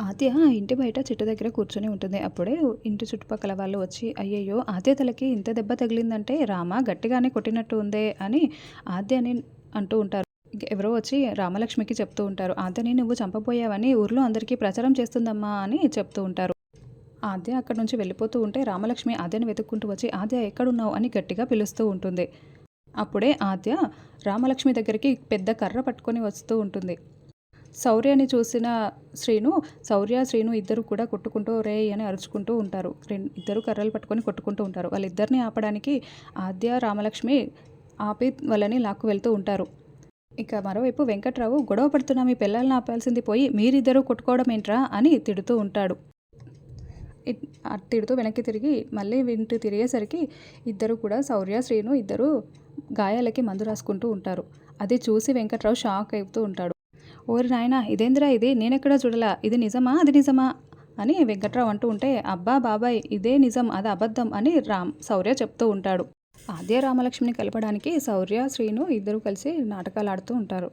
ఆద్య ఇంటి బయట చెట్టు దగ్గర కూర్చొని ఉంటుంది. అప్పుడే ఇంటి చుట్టుపక్కల వాళ్ళు వచ్చి "అయ్యయ్యో! ఆద్య తలకి ఇంత దెబ్బ తగిలిందంటే రామ గట్టిగానే కొట్టినట్టు ఉందే" అని ఆద్యని అంటూ ఉంటారు. ఎవరో వచ్చి రామలక్ష్మికి చెప్తూ ఉంటారు. "ఆద్యని నువ్వు చంపబోయావని ఊర్లో అందరికీ ప్రచారం చేస్తుందమ్మా" అని చెప్తూ ఉంటారు. ఆద్య అక్కడి నుంచి వెళ్ళిపోతూ ఉంటే రామలక్ష్మి ఆద్యని వెతుక్కుంటూ వచ్చి "ఆద్య ఎక్కడున్నావు" అని గట్టిగా పిలుస్తూ ఉంటుంది. అప్పుడే ఆద్య రామలక్ష్మి దగ్గరికి పెద్ద కర్ర పట్టుకొని వస్తూ ఉంటుంది. శౌర్యని చూసిన శ్రీను శౌర్య శ్రీను ఇద్దరు కూడా కొట్టుకుంటూ రేయ్ అని అరుచుకుంటూ ఉంటారు. ఇద్దరు కర్రలు పట్టుకొని కొట్టుకుంటూ ఉంటారు. వాళ్ళిద్దరిని ఆపడానికి ఆద్య, రామలక్ష్మి ఆపి వాళ్ళని లాక్కు వెళ్తూ ఉంటారు. ఇక మరోవైపు వెంకట్రావు "గొడవ పడుతున్న మీ పిల్లల్ని ఆపాల్సింది పోయి మీరిద్దరూ కొట్టుకోవడం ఏంట్రా" అని తిడుతూ ఉంటాడు. తిడుతూ వెనక్కి తిరిగి మళ్ళీ వింటి తిరిగేసరికి ఇద్దరు కూడా శౌర్య, శ్రీను ఇద్దరు గాయాలకి మందు రాసుకుంటూ ఉంటారు. అది చూసి వెంకట్రావు షాక్ అవుతూ ఉంటాడు. ఓరి నాయనా! ఇదేందిరా ఇది నేనెక్కడా చూడలా ఇది నిజమా అది నిజమా? అని వెంకట్రావు అంటూ ఉంటే అబ్బా బాబాయ్ ఇదే నిజం అది అబద్ధం అని రామ్ శౌర్య చెప్తూ ఉంటాడు. ఆద్య రామలక్ష్మిని కలపడానికి శౌర్య, శ్రీను ఇద్దరూ కలిసి నాటకాలు ఆడుతూ ఉంటారు.